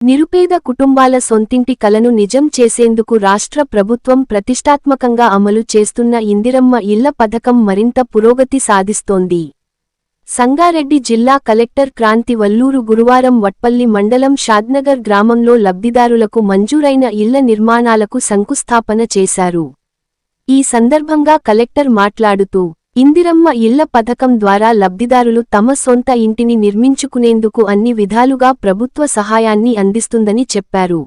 నిరుపేద కుటుంబాల సొంతింటి కలను నిజం చేసేందుకు రాష్ట్ర ప్రభుత్వం ప్రతిష్టాత్మకంగా అమలు చేస్తున్న ఇందిరమ్మ ఇళ్ళ పథకం మరింత పురోగతి సాధిస్తోంది. సంగారెడ్డి జిల్లా కలెక్టర్ క్రాంతి వల్లూరు గురువారం వట్పల్లి మండలం షాద్నగర్ గ్రామంలో లబ్ధిదారులకు మంజూరైన ఇళ్ళ నిర్మాణాలకు శంకుస్థాపన చేశారు. ఈ సందర్భంగా కలెక్టర్ మాట్లాడుతూ ఇందిరమ్మ ఇళ్ళ పథకం ద్వారా లబ్ధిదారులు తమ సొంత ఇంటిని నిర్మించుకునేందుకు అన్ని విధాలుగా ప్రభుత్వ సహాయాన్ని అందిస్తుందని చెప్పారు.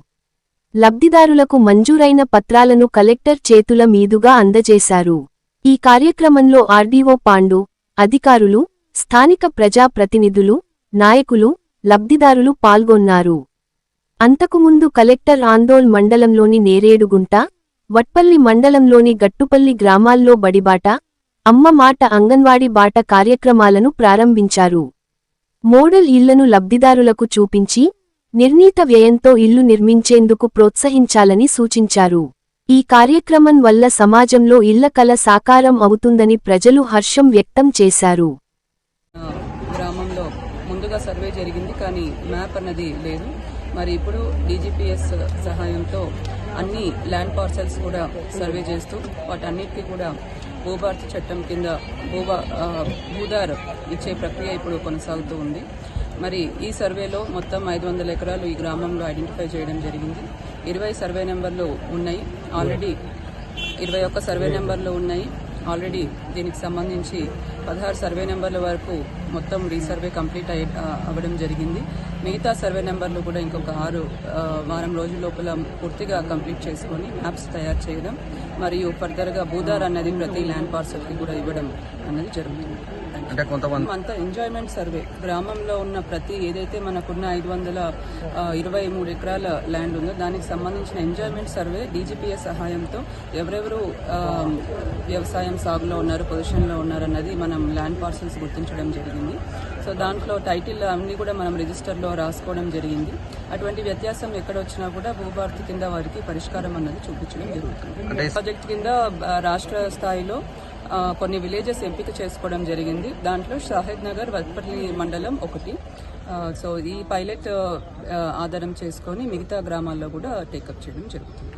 లబ్ధిదారులకు మంజూరైన పత్రాలను కలెక్టర్ చేతుల మీదుగా అందజేశారు. ఈ కార్యక్రమంలో ఆర్డీఓ పాండు అధికారులు స్థానిక ప్రజా ప్రతినిధులు నాయకులు లబ్ధిదారులు పాల్గొన్నారు. అంతకుముందు కలెక్టర్ ఆందోళ్ మండలంలోని నేరేడుగుంట వట్పల్లి మండలంలోని గట్టుపల్లి గ్రామాల్లో బడిబాట అమ్మ మాట అంగన్వాడీ బాట కార్యక్రమాలను ప్రారంభించారు. మోడల్ ఇళ్ళను లబ్ధిదారులకు చూపించి నిర్ణీత వ్యయంతో ఇల్లు నిర్మించేందుకు ప్రోత్సహించాలని సూచించారు. ఈ కార్యక్రమం వల్ల సమాజంలో ఇళ్ళ కల సాకారం అవుతుందని ప్రజలు హర్షం వ్యక్తం చేశారు. గ్రామంలో ముందుగా సర్వే జరిగింది కానీ మ్యాప్ అన్నది లేదు. మరి ఇప్పుడు డీజీపీఎస్ సహాయంతో అన్ని ల్యాండ్ పార్సల్స్ కూడా సర్వే చేస్తూ వాటన్నిటికీ కూడా భూభారతి చట్టం కింద భూభా భూదార్ ఇచ్చే ప్రక్రియ ఇప్పుడు కొనసాగుతూ ఉంది. మరి ఈ సర్వేలో మొత్తం ఐదు వందల ఎకరాలు ఈ గ్రామంలో ఐడెంటిఫై చేయడం జరిగింది. ఇరవై సర్వే నెంబర్లు ఉన్నాయి. ఆల్రెడీ ఇరవై ఒక్క సర్వే నెంబర్లు ఉన్నాయి. ఆల్రెడీ దీనికి సంబంధించి పదహారు సర్వే నెంబర్ల వరకు మొత్తం రీసర్వే కంప్లీట్ అయ్యి అవ్వడం జరిగింది. మిగతా సర్వే నెంబర్లు కూడా ఇంకొక ఆరు వారం రోజుల లోపల పూర్తిగా కంప్లీట్ చేసుకొని మ్యాప్స్ తయారు చేయడం మరియు ఫర్దర్గా భూదార్ అన్నది ప్రతి ల్యాండ్ పార్సల్కి కూడా ఇవ్వడం అన్నది జరుగుతుంది అంటే కొంతమంది అంతా ఎంజాయ్మెంట్ సర్వే గ్రామంలో ఉన్న ప్రతి ఏదైతే మనకున్న ఐదు వందల ఇరవై మూడు ఎకరాల ల్యాండ్ ఉందో దానికి సంబంధించిన ఎంజాయ్మెంట్ సర్వే డీజీపీఎస్ సహాయంతో ఎవరెవరు వ్యవసాయం సాగులో ఉన్నారు పొజిషన్లో ఉన్నారు అన్నది మనం ల్యాండ్ పార్సల్స్ గుర్తించడం జరిగింది. సో దాంట్లో టైటిల్ అన్ని కూడా మనం రిజిస్టర్లో రాసుకోవడం జరిగింది. అటువంటి వ్యత్యాసం ఎక్కడ వచ్చినా కూడా భూభారతి కింద వారికి పరిష్కారం అన్నది చూపించడం జరుగుతుంది. ప్రాజెక్ట్ కింద రాష్ట్ర స్థాయిలో కొన్ని విలేజెస్ ఎంపిక చేసుకోవడం జరిగింది. దాంట్లో షాహిద్ నగర్ వత్పల్లి మండలం ఒకటి. సో ఈ పైలట్ ఆధారం చేసుకొని మిగతా గ్రామాల్లో కూడా టేకప్ చేయడం జరుగుతుంది.